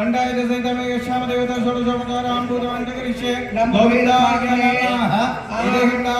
अधिष्ठान देवता प्रीत्यर्थम गंडायुध सहितमे यक्षाम देवता षोडशोपचारान् पूजाञ्चकरिष्ये गोविन्दाय नमः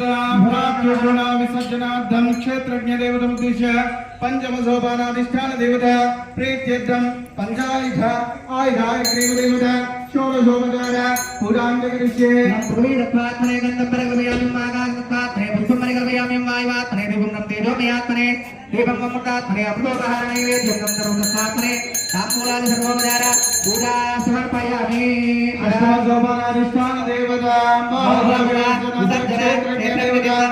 भ्रातृगुणा विसर्जनार्थं क्षेत्रज्ञदेवतमुद्दिश्य पञ्चमसोपानाधिष्ठानदेवता प्रीत्यर्थं पञ्चायुध आयुधायग्रीवदेवत षोडशोपचार पूजाङ्गकृष्ये प्रवीरत्वात्मने गन्तपरगमयामिं वागाङ्गत्वात्मने पुष्पमरिगमयामिं वायुवात्मने दिवं तेजोमयात्मने देवं ममुटात्मने अप्लोपहारणैवेद्यं गन्तरुणस्वात्मने ताम्बूलादि सर्वोपचार पूजा समर्पयामि अष्टादशोपानाधिष्ठान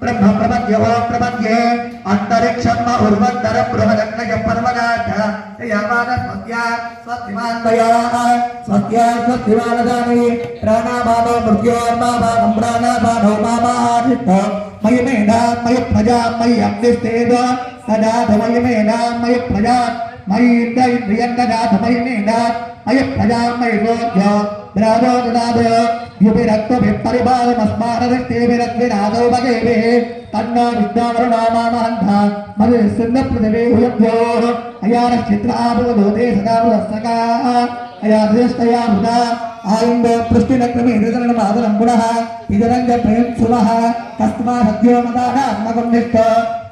ब्रह्म प्रपद्ये प्रपद्ये अन्तरिक्षं उर्वन्तरं बृहदग्नय पर्वदाठ यमानस्मत्या स्वस्तिमान्वया स्वस्त्या स्वस्तिमानदानि प्राणाभावो मृत्योर्माभावं प्राणाभावो मामाहित मयि मेधा, मयि प्रजा, मयि अग्निस्तेज। तदाथ मयि मेधा, मयि प्रजा। मयि इन्द्र इन्द्रियं ददाथ मयि मेधा मयि प्रजा मयि रोग्य द्रावो ददाद युभिरक्तभिपरिबालमस्माररिष्टेभिरग्निनादौ भगेभिः तन्नो विद्यावरुणो मामहन्त मधुसिन्धपृथिवी हुयभ्योः अयानश्चित्राभवदोते सदा पुरस्सका अयादृष्टया मुदा आयुण्डो पृष्टिनक्रमे हृदरणमादनं गुणः इदरञ्ज प्रेम सुमः तस्मादद्यो मदानात्मकं निष्ठ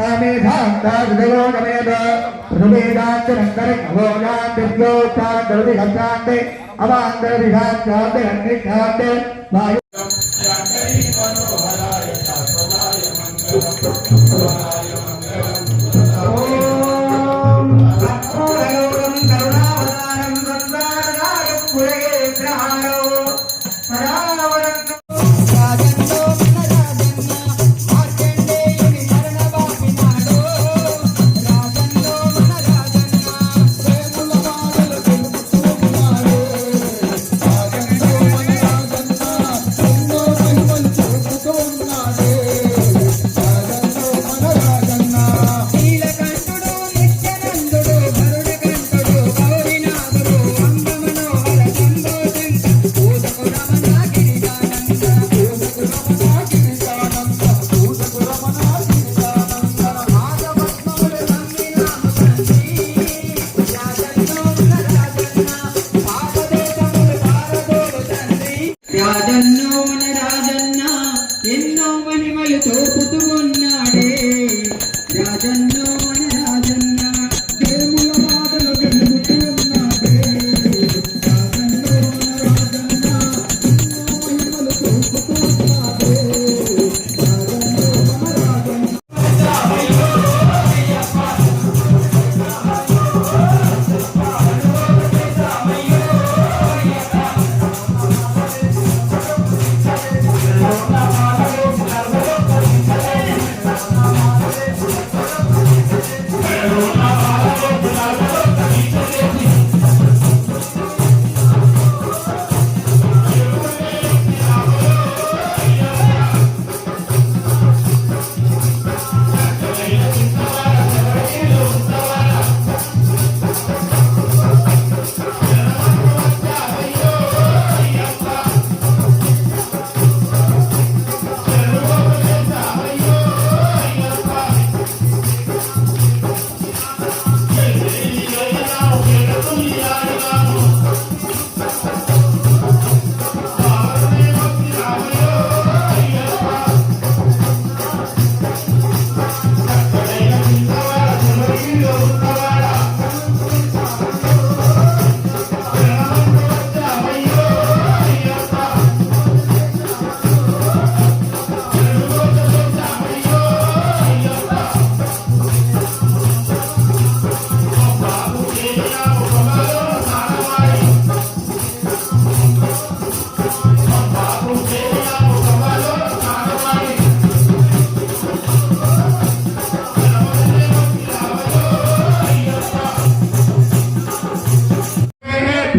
कामेधान्ताजगयो नमेद ऋभेदान्तरङ्गरिङ्गभोगान्तिभ्योक्तान्तरविघान्ते अवान्तरविघान्तान्तरङ्गिघान्ते वायु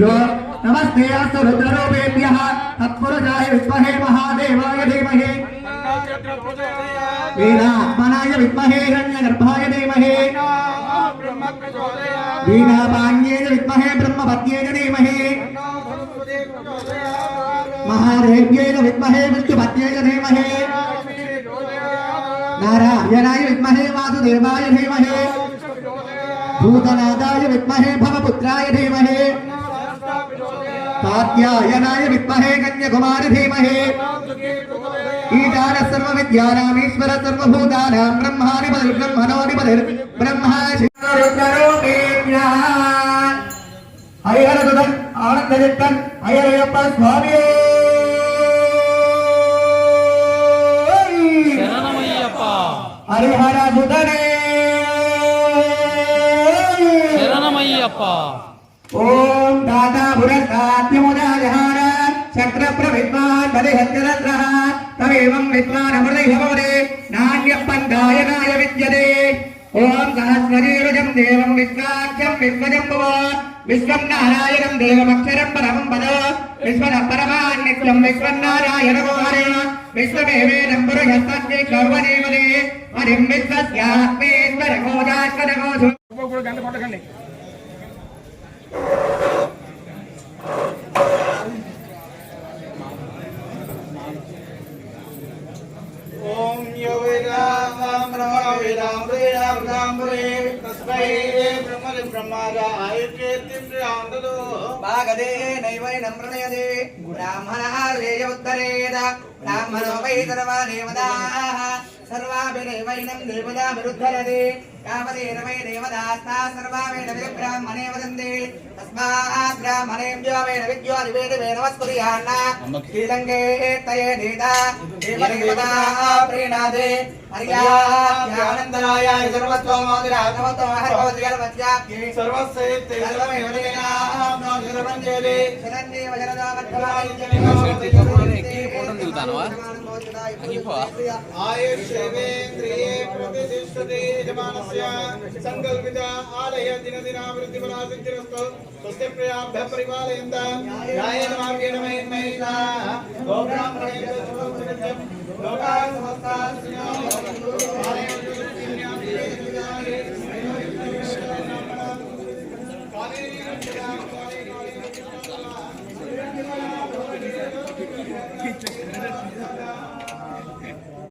नमस्ते अस्तु रुद्ररूपेभ्यः तत्पुरुषाय विद्महे महादेवाय धीमहि। धीमहे विद्महे हिरण्यगर्भाय धीमहि। वीणापान्येन विद्महे ब्रह्मपत्येन धीमहि। नारायणाय विमहे वासुदेवाय धीमहे। भूतनाथाय विमहे भवपुत्राय धीमहे। కాత్యాయనాయ విద్మహే కన్యకుమారి ధీమహి ఈశాన సర్వ విద్యానామీశ్వర సర్వభూతానాం బ్రహ్మణోని బదిర్ బ్రహ్మా హరిహర సుధన్ ఆనంద చిత్తన్ హరిహరయ్యప్ప స్వామి ఓం దాతా పురస్కాత్యముదాజహార చక్ర ప్రవిద్వాన్ బలిహత్యరత్ర తమేవం విద్వాన్ అమృతైహవరే నాణ్య పండాయనాయ విద్యతే ఓం సహస్రజీరుజం దేవం విశ్వాఖ్యం విశ్వజం భవ. విశ్వం నారాయణం దేవమక్షరం పరమం పద. విశ్వన పరమాన్ నిత్యం విశ్వన్నారాయణ గోహరే విశ్వమేవేదం పురుషస్తస్య గౌవదేవదే హరిం విశ్వస్యాత్మేశ్వర గోజాస్వర గోధు. గంట యో వేదాం బ్రహ్మ వేదాం వేదాం బ్రహ్మరే తస్మై సర్వాభిరేవైనం దేవతాభిరుద్ధరదే యావదేన వై దేవదాస్తా సర్వావేద వై బ్రాహ్మణే వదందే తస్మాత్ బ్రాహ్మణేభ్యో వేద విద్యో నివేద వేద వస్కుర్యాన్న శ్రీలంకే తయే దేద దేవదేవతా ప్రీణాదే హర్యానందనాయ సర్వత్వమోదిరాధవతో హరవద్గర్వత్యాఖ్యే సర్వస్యైతే సర్వమేవ నో చిరంజీవ వెళ్తానవా సంకల్పిత ఆలయ దిన దినాభివృద్ధిమనాసిద్ధిరస్తు స్వస్తి ప్రియాభ్య పరిపాలయంత. న్యాయేన మార్గేణ మహిమేన. గోబ్రాం ప్రణయత సుభం లోకాన్ సమస్తా శ్రీనామ ఆలయం కాలేన Thank you.